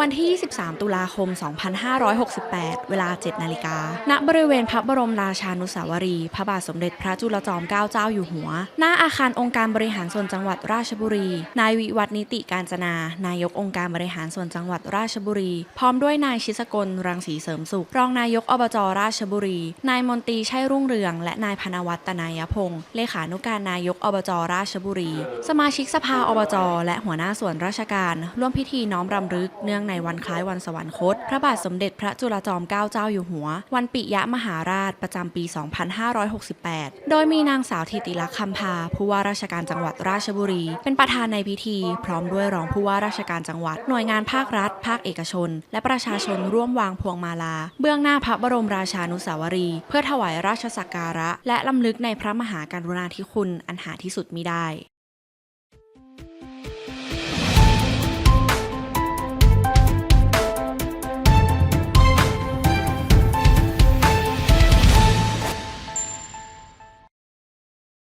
วันที่ 23 ตุลาคม 2568 เวลา 7 นาฬิกา ณ บริเวณพระบรมราชานุสาวรีย์พระบาทสมเด็จพระจุลจอมเกล้าเจ้าอยู่หัว หน้าอาคารองค์การบริหารส่วนจังหวัดราชบุรี นายวิวัฒน์นิติการจนา นายกองค์การบริหารส่วนจังหวัดราชบุรี พร้อมด้วยนายชิสกล รังสีเสริมสุข รองนายกอบจราชบุรี นายมนตรีชัยรุ่งเรือง และนายพนวัตตนายพงศ์ เลขานุการนายกอบจราชบุรี สมาชิกสภาอบจ และหัวหน้าส่วนราชการ ร่วมพิธีน้อมรำลึกเนื่องในวันคล้ายวันสวรรคต พระบาทสมเด็จพระจุลจอมเกล้าเจ้าอยู่หัว วันปิยมหาราชประจำปี 2568 โดยมีนางสาวธิติลักษณ์คำพา ผู้ว่าราชการจังหวัดราชบุรี เป็นประธานในพิธี พร้อมด้วยรองผู้ว่าราชการจังหวัด หน่วยงานภาครัฐ ภาคเอกชน และประชาชนร่วมวางพวงมาลา เบื้องหน้าพระบรมราชานุสาวรีย์เพื่อถวายราชสักการะ และลำลึกในพระมหากรุณาธิคุณอันหาที่สุดมิได้